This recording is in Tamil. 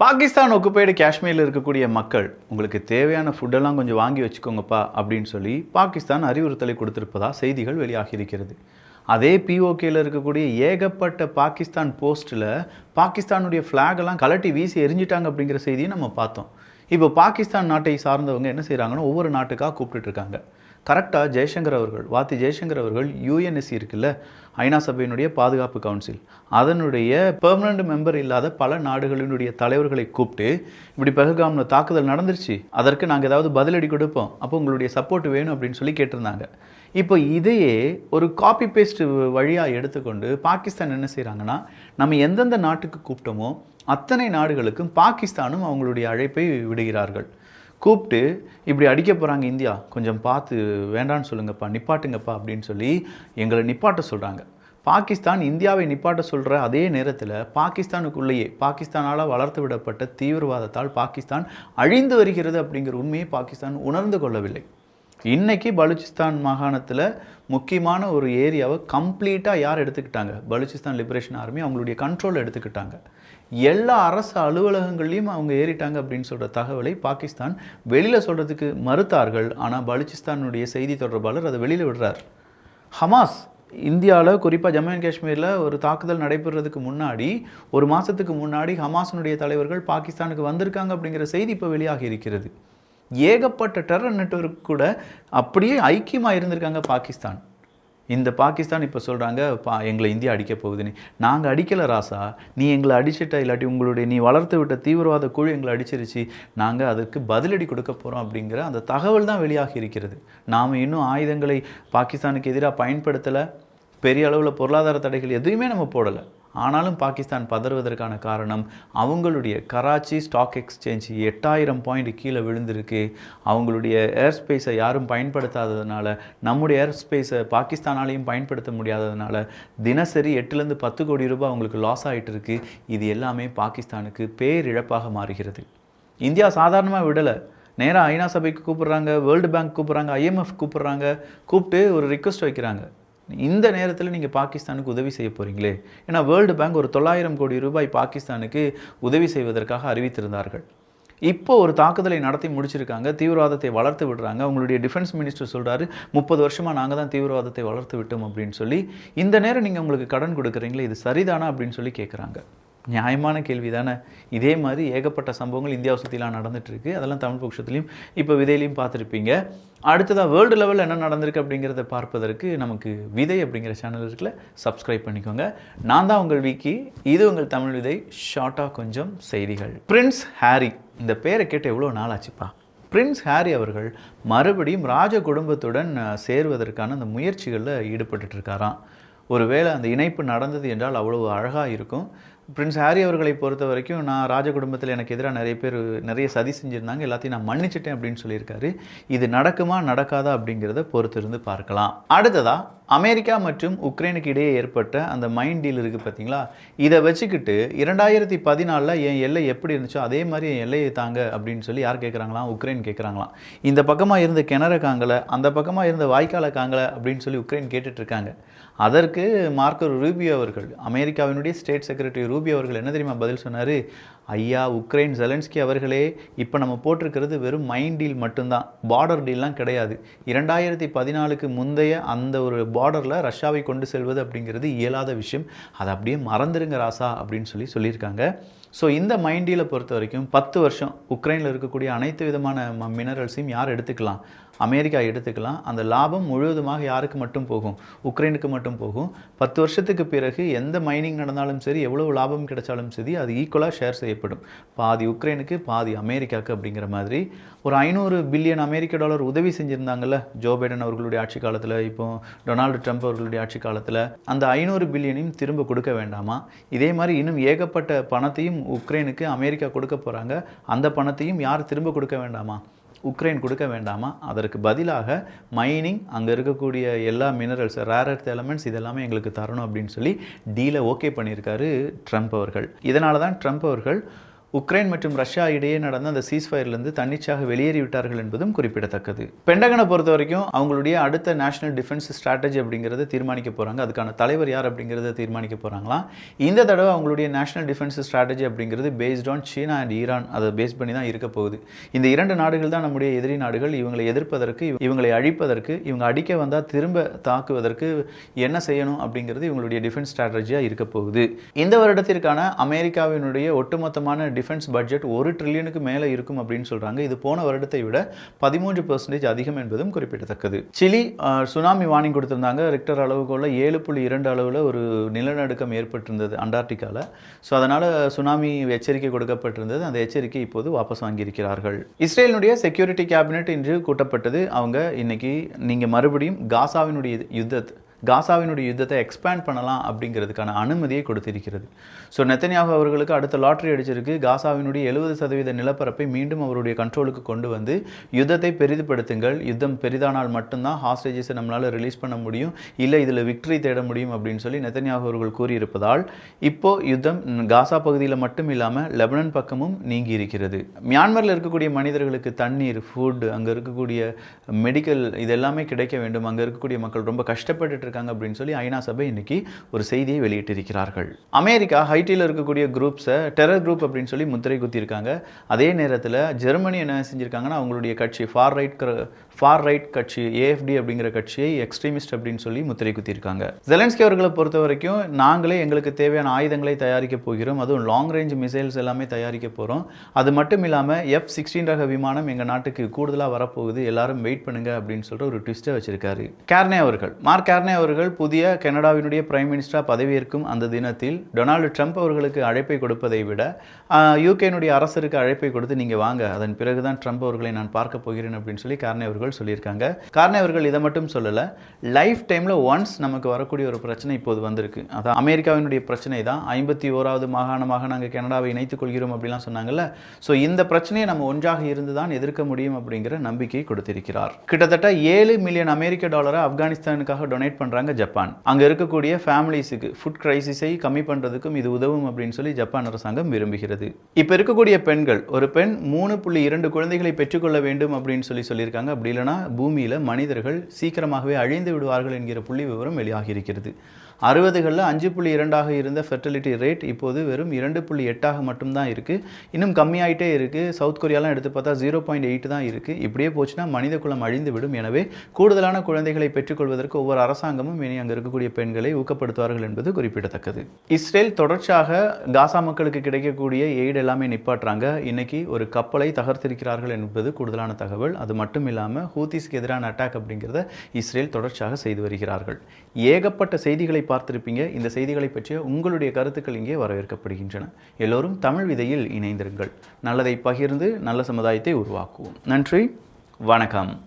பாகிஸ்தான் ஒக்குப்பைடு காஷ்மீரில் இருக்கக்கூடிய மக்கள் உங்களுக்கு தேவையான ஃபுட்டெல்லாம் கொஞ்சம் வாங்கி வச்சுக்கோங்கப்பா அப்படின்னு சொல்லி பாகிஸ்தான் அறிவுறுத்தலை கொடுத்திருப்பதா செய்திகள் வெளியாகி இருக்கிறது அதே பிஓகேயில் இருக்கக்கூடிய ஏகப்பட்ட பாகிஸ்தான் போஸ்ட்டில் பாகிஸ்தானுடைய ஃப்ளாகெல்லாம் கலட்டி வீசி எரிஞ்சிட்டாங்க அப்படிங்கிற செய்தியை நம்ம பார்த்தோம். இப்போ பாகிஸ்தான் நாட்டை சார்ந்தவங்க என்ன செய்கிறாங்கன்னா ஒவ்வொரு நாட்டுக்காக கூப்பிட்டுட்டு இருக்காங்க. கரெக்டாக ஜெய்சங்கர் அவர்கள் வாத்தி ஜெய்சங்கர் அவர்கள் யூஎன்எஸ்சி இருக்குல்ல ஐநா சபையினுடைய பாதுகாப்பு கவுன்சில். அதனுடைய பெர்மனண்ட் மெம்பர் இல்லாத பல நாடுகளினுடைய தலைவர்களை கூப்பிட்டு இப்படி பஹல்காமில் தாக்குதல் நடந்துருச்சு அதற்கு நாங்கள் ஏதாவது பதிலடி கொடுப்போம் அப்போ உங்களுடைய சப்போர்ட் வேணும் அப்படின்னு சொல்லி கேட்டிருந்தாங்க. இப்போ இதையே ஒரு காப்பி பேஸ்ட் வழியாக எடுத்துக்கொண்டு பாகிஸ்தான் என்ன செய்கிறாங்கன்னா நம்ம எந்தெந்த நாட்டுக்கு கூப்பிட்டோமோ அத்தனை நாடுகளுக்கும் பாகிஸ்தானும் அவங்களுடைய அழைப்பை விடுகிறார்கள். கூப்பிட்டு இப்படி அடிக்க போகிறாங்க இந்தியா கொஞ்சம் பார்த்து வேண்டான்னு சொல்லுங்கப்பா நிப்பாட்டுங்கப்பா அப்படின்னு சொல்லி எங்களை நிப்பாட்ட சொல்கிறாங்க பாகிஸ்தான் இந்தியாவை நிப்பாட்ட சொல்கிற அதே நேரத்தில் பாகிஸ்தானுக்குள்ளேயே பாகிஸ்தானால் வளர்த்து விடப்பட்ட தீவிரவாதத்தால் பாகிஸ்தான் அழிந்து வருகிறது அப்படிங்கிற உண்மையை பாகிஸ்தான் உணர்ந்து கொள்ளவில்லை. இன்றைக்கி பலுச்சிஸ்தான் மாகாணத்தில் முக்கியமான ஒரு ஏரியாவை கம்ப்ளீட்டாக யார் எடுத்துக்கிட்டாங்க? பலுச்சிஸ்தான் லிபரேஷன் ஆர்மி அவங்களுடைய கண்ட்ரோல் எடுத்துக்கிட்டாங்க. எல்லா அரசு அலுவலகங்கள்லையும் அவங்க ஏறிட்டாங்க அப்படின்னு சொல்கிற தகவலை பாகிஸ்தான் வெளியில் சொல்கிறதுக்கு மறுத்தார்கள். ஆனால் பலுச்சிஸ்தானுடைய செய்தி தொடர்பாளர் அதை வெளியில் விடுறார். ஹமாஸ் இந்தியாவில் குறிப்பாக ஜம்மு அண்ட் காஷ்மீரில் ஒரு தாக்குதல் நடைபெறதுக்கு முன்னாடி ஒரு மாதத்துக்கு முன்னாடி ஹமாஸினுடைய தலைவர்கள் பாகிஸ்தானுக்கு வந்திருக்காங்க அப்படிங்கிற செய்தி இப்போ வெளியாகி இருக்கிறது. ஏகப்பட்ட டெரர் நெட்வொர்க் கூட அப்படியே ஐக்கியமாக இருந்திருக்காங்க பாகிஸ்தான். இந்த பாகிஸ்தான் இப்போ சொல்கிறாங்க பா எங்களை இந்தியா அடிக்க போகுதுன்னு. நாங்கள் அடிக்கலை ராசா. நீ எங்களை அடிச்சிட்ட இல்லாட்டி உங்களுடைய நீ வளர்த்து விட்ட தீவிரவாத குழு எங்களை அடிச்சிருச்சு. நாங்கள் அதற்கு பதிலடி கொடுக்க போகிறோம் அப்படிங்கிற அந்த தகவல் தான் வெளியாகி இருக்கிறது. நாம் இன்னும் ஆயுதங்களை பாகிஸ்தானுக்கு எதிராக பயன்படுத்தலை. பெரிய அளவில் பொருளாதார தடைகள் எதுவுமே நம்ம போடலை. ஆனாலும் பாகிஸ்தான் பதறுவதற்கான காரணம் அவங்களுடைய கராச்சி ஸ்டாக் எக்ஸ்சேஞ்ச் எட்டாயிரம் பாயிண்ட் கீழே விழுந்திருக்கு. அவங்களுடைய ஏர் ஸ்பேஸை யாரும் பயன்படுத்தாததுனால நம்முடைய ஏர் ஸ்பேஸை பாகிஸ்தானாலையும் பயன்படுத்த முடியாததுனால தினசரி எட்டுலேருந்து பத்து கோடி ரூபாய் அவங்களுக்கு லாஸ் ஆகிட்டு இருக்கு. இது எல்லாமே பாகிஸ்தானுக்கு பேரிழப்பாக மாறுகிறது. இந்தியா சாதாரணமாக விடலை. நேராக ஐநா சபைக்கு கூப்பிட்றாங்க வேர்ல்டு பேங்க் கூப்பிட்றாங்க ஐஎம்எஃப் கூப்பிட்றாங்க கூப்பிட்டு ஒரு ரிக்வஸ்ட் வைக்கிறாங்க. இந்த நேரத்தில் நீங்கள் பாகிஸ்தானுக்கு உதவி செய்ய போகிறீங்களே ஏன்னா வேர்ல்டு பேங்க் ஒரு தொள்ளாயிரம் கோடி ரூபாய் பாகிஸ்தானுக்கு உதவி செய்வதற்காக அறிவித்திருந்தார்கள். இப்போ ஒரு தாக்குதலை நடத்தி முடிச்சிருக்காங்க தீவிரவாதத்தை வளர்த்து விடுறாங்க. உங்களுடைய டிஃபென்ஸ் மினிஸ்டர் சொல்கிறாரு முப்பது வருஷமாக நாங்கள் தான் தீவிரவாதத்தை வளர்த்து விட்டோம் அப்படின்னு சொல்லி. இந்த நேரம் நீங்கள் உங்களுக்கு கடன் கொடுக்குறீங்களே இது சரிதானா அப்படின்னு சொல்லி கேட்குறாங்க நியாயமான கேள்வி தானே இதே மாதிரி ஏகப்பட்ட சம்பவங்கள் இந்தியாவை சுற்றிலாம் நடந்துட்டு அதெல்லாம் தமிழ் பட்சத்துலையும் இப்போ விதையிலையும் பார்த்துருப்பீங்க. அடுத்ததாக வேர்ல்டு லெவலில் என்ன நடந்திருக்கு அப்படிங்கிறத பார்ப்பதற்கு நமக்கு விதை அப்படிங்கிற சேனல் இருக்குல்ல சப்ஸ்கிரைப் பண்ணிக்கோங்க. நான் தான் உங்கள் விக்கி. இது உங்கள் தமிழ் விதை. ஷார்ட்டாக கொஞ்சம் செய்திகள். பிரின்ஸ் ஹாரி இந்த பேரை கேட்டு எவ்வளோ நாள் ஆச்சுப்பா? பிரின்ஸ் ஹாரி அவர்கள் மறுபடியும் ராஜ குடும்பத்துடன் சேருவதற்கான அந்த முயற்சிகளில் ஈடுபட்டுட்ருக்காராம் ஒருவேளை அந்த இணைப்பு நடந்தது என்றால் அவ்வளவு அழகாக இருக்கும். பிரின்ஸ் ஹாரி அவர்களை பொறுத்த வரைக்கும் நான் ராஜ குடும்பத்தில் எனக்கு எதிராக நிறைய பேர் நிறைய சதி செஞ்சுருந்தாங்க. எல்லாத்தையும் நான் மன்னிச்சிட்டேன் அப்படின்னு சொல்லியிருக்காரு. இது நடக்குமா நடக்காதா அப்படிங்கிறத பொறுத்திருந்து பார்க்கலாம். அடுத்ததாக அமெரிக்கா மற்றும் உக்ரைனுக்கு இடையே ஏற்பட்ட அந்த மைண்ட் டீல் இருக்குது பார்த்தீங்களா இதை வச்சுக்கிட்டு இரண்டாயிரத்தி பதினாலில் என் எல்லை எப்படி இருந்துச்சோ அதே மாதிரி என் எல்லையை தாங்க அப்படின்னு சொல்லி யார் கேட்குறாங்களாம் உக்ரைன் கேட்குறாங்களாம் இந்த பக்கமாக இருந்த கிணற காங்கலை அந்த பக்கமாக இருந்த வாய்க்காலை காங்கலை அப்படின்னு சொல்லி உக்ரைன் கேட்டுட்ருக்காங்க. அதற்கு மார்க்கர் ரூபியோ அவர்கள் அமெரிக்காவினுடைய ஸ்டேட் செக்ரட்டரி ரூபியோ அவர்கள் என்ன தெரியுமா பதில் சொன்னார்? ஐயா உக்ரைன் ஜெலன்ஸ்கி அவர்களே இப்போ நம்ம போட்டிருக்கிறது வெறும் மைண்ட் டீல் மட்டும்தான். பார்டர் டீல்லாம் கிடையாது. இரண்டாயிரத்தி பதினாலுக்கு முந்தைய அந்த ஒரு பார்டரில் ரஷ்யாவை கொண்டு செல்வது அப்படிங்கிறது இயலாத விஷயம். அதை அப்படியே மறந்துருங்க ராசா அப்படின்னு சொல்லி சொல்லியிருக்காங்க. ஸோ இந்த மைண்டியில் பொறுத்த வரைக்கும் பத்து வருஷம் உக்ரைனில் இருக்கக்கூடிய அனைத்து விதமான மினரல்ஸையும் யார் எடுத்துக்கலாம்? அமெரிக்கா எடுத்துக்கலாம். அந்த லாபம் முழுவதுமாக யாருக்கு மட்டும் போகும்? உக்ரைனுக்கு மட்டும் போகும். பத்து வருஷத்துக்கு பிறகு எந்த மைனிங் நடந்தாலும் சரி எவ்வளவு லாபம் கிடைச்சாலும் சரி அது ஈக்குவலாக ஷேர் செய்யப்படும். பாதி உக்ரைனுக்கு பாதி அமெரிக்காவுக்கு அப்படிங்கிற மாதிரி. ஒரு ஐநூறு பில்லியன் அமெரிக்க டாலர் உதவி செஞ்சுருந்தாங்கல்ல ஜோ பைடன் அவர்களுடைய ஆட்சி காலத்தில் இப்போ டொனால்டு ட்ரம்ப் அவர்களுடைய ஆட்சி காலத்தில். அந்த ஐநூறு பில்லியனையும் திரும்ப கொடுக்க வேண்டாமா? இதே மாதிரி இன்னும் ஏகப்பட்ட பணத்தையும் உக்ரைனுக்கு அமெரிக்கா கொடுக்க போகிறாங்க அந்த பணத்தையும் யார் திரும்ப கொடுக்க வேண்டாமா? உக்ரைன் கொடுக்க வேண்டாமா? அதற்கு பதிலாக மைனிங் அங்கே இருக்கக்கூடிய எல்லா மினரல்ஸ் ரேர் எர்த் எலமெண்ட்ஸ் இதெல்லாமே எங்களுக்கு தரணும் அப்படின்னு சொல்லி டீலை ஓகே பண்ணியிருக்காரு ட்ரம்ப் அவர்கள். இதனால தான் ட்ரம்ப் அவர்கள் உக்ரைன் மற்றும் ரஷ்யா இடையே நடந்த அந்த சீஸ்ஃபயர்லேருந்து தன்னிச்சாக வெளியேறிவிட்டார்கள் என்பதும் குறிப்பிடத்தக்கது. பெண்டகனை பொறுத்த வரைக்கும் அவங்களுடைய அடுத்த நேஷனல் டிஃபென்ஸ் ஸ்ட்ராட்டஜி அப்படிங்கிறத தீர்மானிக்க போகிறாங்க அதுக்கான தலைவர் யார் அப்படிங்கிறத தீர்மானிக்க போகிறாங்களாம் இந்த தடவை அவங்களுடைய நேஷனல் டிஃபென்ஸ் ஸ்ட்ராட்டஜி அப்படிங்கிறது based on China and Iran. அதை பேஸ் பண்ணி தான் இருக்க போகுது. இந்த இரண்டு நாடுகள் தான் நம்முடைய எதிரி நாடுகள். இவங்களை எதிர்ப்பதற்கு இவங்களை அழிப்பதற்கு இவங்க அடிக்க வந்தால் திரும்ப தாக்குவதற்கு என்ன செய்யணும் அப்படிங்கிறது இவங்களுடைய டிஃபென்ஸ் ஸ்ட்ராட்டஜியாக இருக்க போகுது. இந்த வருடத்திற்கான அமெரிக்காவினுடைய ஒட்டுமொத்தமான டிஃபென்ஸ் பட்ஜெட் ஒரு ட்ரில்லியனுக்கு மேலே இருக்கும் அப்படின்னு சொல்கிறாங்க இது போன வருடத்தை விட பதிமூன்று பர்சன்டேஜ் அதிகம் என்பதும் குறிப்பிடத்தக்கது. சிலி சுனாமி வார்னிங் கொடுத்திருந்தாங்க. ரிக்டர் அளவுகோல ஏழு புள்ளி இரண்டு அளவில் ஒரு நிலநடுக்கம் ஏற்பட்டிருந்தது அண்டார்டிகாவில் ஸோ அதனால் சுனாமி எச்சரிக்கை கொடுக்கப்பட்டிருந்தது. அந்த எச்சரிக்கை இப்போது வாபஸ் வாங்கியிருக்கிறார்கள். இஸ்ரேலினுடைய செக்யூரிட்டி கேபினெட் இன்று கூட்டப்பட்டது. அவங்க இன்னைக்கு நீங்கள் மறுபடியும் காசாவினுடைய யுத்தத்தை காசாவினுடைய யுத்தத்தை எக்ஸ்பேண்ட் பண்ணலாம் அப்படிங்கிறதுக்கான அனுமதியை கொடுத்திருக்கிறது. ஸோ நெத்தன்யாகு அவர்களுக்கு அடுத்த லாட்ரி அடிச்சிருக்கு. காசாவினுடைய எழுபது சதவீத நிலப்பரப்பை மீண்டும் அவருடைய கண்ட்ரோலுக்கு கொண்டு வந்து யுத்தத்தை பெரிதுபடுத்துங்கள். யுத்தம் பெரிதானால் மட்டும்தான் ஹாஸ்டேஜஸை நம்மளால் ரிலீஸ் பண்ண முடியும். இல்லை இதில் விக்டரி தேட முடியும் அப்படின்னு சொல்லி நெத்தன்யாகு அவர்கள் கூறியிருப்பதால் இப்போ யுத்தம் காசா பகுதியில் மட்டும் இல்லாமல் லெபனன் பக்கமும் நீங்கி இருக்கிறது. மியான்மரில் இருக்கக்கூடிய மனிதர்களுக்கு தண்ணீர் ஃபுட் அங்கே இருக்கக்கூடிய மெடிக்கல் இதெல்லாமே கிடைக்க வேண்டும். அங்கே இருக்கக்கூடிய மக்கள் ரொம்ப கஷ்டப்பட்டுட்டு இருக்காங்க அப்படின்னு சொல்லி ஐநா சபை இன்னைக்கு ஒரு செய்தியை வெளியிட்டிருக்கிறார்கள். அமெரிக்கா ஹைட்டியில் இருக்கக்கூடிய குரூப்ஸை டெரர் குரூப் அப்படின்னு சொல்லி முத்திரை குத்திருக்காங்க அதே நேரத்தில் ஜெர்மனி என்ன செஞ்சுருக்காங்கன்னா அவங்களுடைய கட்சி ஃபார் ரைட் ஃபார் ரைட் கட்சி ஏஎஃப்டி அப்படிங்கிற கட்சியை எக்ஸ்ட்ரீமிஸ்ட் அப்படின்னு சொல்லி முத்திரை குத்திருக்காங்க ஜெலன்ஸ்கி அவர்களை பொறுத்த வரைக்கும் நாங்களே எங்களுக்கு தேவையான ஆயுதங்களை தயாரிக்க போகிறோம். அதுவும் லாங் ரேஞ்ச் மிசைல்ஸ் எல்லாமே தயாரிக்க போகிறோம் அது மட்டும் இல்லாமல் எஃப் சிக்ஸ்டீன் ரக விமானம் எங்கள் நாட்டுக்கு கூடுதலாக வரப்போகுது. எல்லாரும் வெயிட் பண்ணுங்க அப்படின்னு சொல்லிட்டு ஒரு ட்விஸ்ட்டை வச்சிருக்காரு. கேர்னே அவர்கள். மார்க் கேர்னே அவர்கள் புதிய கனடாவினுடைய பிரைம் மினிஸ்டராக பதவியேற்கும் அந்த தினத்தில் டொனால்டு ட்ரம்ப் அவர்களுக்கு அழைப்பை கொடுப்பதை விட யூகேனுடைய அரசருக்கு அழைப்பை கொடுத்து நீங்கள் வாங்க அதன் பிறகுதான் ட்ரம்ப் அவர்களை நான் பார்க்க போகிறேன் அப்படின்னு சொல்லி கார்னே அவர்கள் சொல்லியிருக்காங்க. கார்னே அவர்கள் இதை மட்டும் சொல்லலை லைஃப் டைமில் ஒன்ஸ் நமக்கு வரக்கூடிய ஒரு பிரச்சனை இப்போது வந்திருக்கு. அதான் அமெரிக்காவினுடைய பிரச்சனை தான். ஐம்பத்தி ஓராவது மாகாணமாக நாங்கள் கனடாவை இணைத்துக் கொள்கிறோம் அப்படிலாம் சொன்னாங்கல்ல. ஸோ இந்த பிரச்சனையை நம்ம ஒன்றாக இருந்து தான் எதிர்க்க முடியும் அப்படிங்கிற நம்பிக்கை கொடுத்திருக்கிறார். கிட்டத்தட்ட ஏழு மில்லியன் அமெரிக்க டாலரை ஆப்கானிஸ்தானுக்காக டொனேட் பண்ண பண்ணுறாங்க ஜப்பான். அங்கே இருக்கக்கூடிய ஃபேமிலிஸுக்கு ஃபுட் கிரைசிஸை கம்மி பண்ணுறதுக்கும் இது உதவும் அப்படின்னு சொல்லி ஜப்பான் அரசாங்கம் விரும்புகிறது. இப்போ இருக்கக்கூடிய பெண்கள் ஒரு பெண் மூணு புள்ளி இரண்டு குழந்தைகளை பெற்றுக்கொள்ள வேண்டும் அப்படின்னு சொல்லி சொல்லியிருக்காங்க. அப்படி இல்லைன்னா பூமியில் மனிதர்கள் சீக்கிரமாகவே அழிந்து விடுவார்கள் என்கிற புள்ளி விவரம் வெளியாகி இருக்கிறது. அறுபதுகளில் அஞ்சு புள்ளி இரண்டாக இருந்த ஃபெர்டிலிட்டி ரேட் இப்போது வெறும் இரண்டு புள்ளி எட்டாக மட்டும்தான் இருக்குது இன்னும் கம்மியாயிட்டே இருக்குது சவுத் கொரியாலாம் எடுத்து பார்த்தா ஜீரோ பாயிண்ட் எயிட் தான் இருக்குது இப்படியே போச்சுன்னா மனித குலம் அழிந்து விடும். எனவே கூடுதலான குழந்தைகளை பெற்றுக்கொள்வதற்கு ஒவ்வொரு அரசாங்கமும் இனி அங்கே இருக்கக்கூடிய பெண்களை ஊக்கப்படுத்துவார்கள் என்பது குறிப்பிடத்தக்கது. இஸ்ரேல் தொடர்ச்சியாக காசா மக்களுக்கு கிடைக்கக்கூடிய எய்டு எல்லாமே நிப்பாட்டுறாங்க. இன்னைக்கு ஒரு கப்பலை தகர்த்திருக்கிறார்கள் என்பது கூடுதலான தகவல். அது மட்டும் இல்லாமல் ஹூத்திஸ்க்கு எதிரான அட்டாக் அப்படிங்கிறத இஸ்ரேல் தொடர்ச்சியாக செய்து வருகிறார்கள். ஏகப்பட்ட செய்திகளை பார்த்திருப்பீங்க இந்த செய்திகளை பற்றிய உங்களுடைய கருத்துக்கள் இங்கே வரவேற்கப்படுகின்றன. எல்லோரும் தமிழ் விதையில் இணைந்திருங்கள். நல்லதை பகிர்ந்து நல்ல சமுதாயத்தை உருவாக்குவோம். நன்றி. வணக்கம்.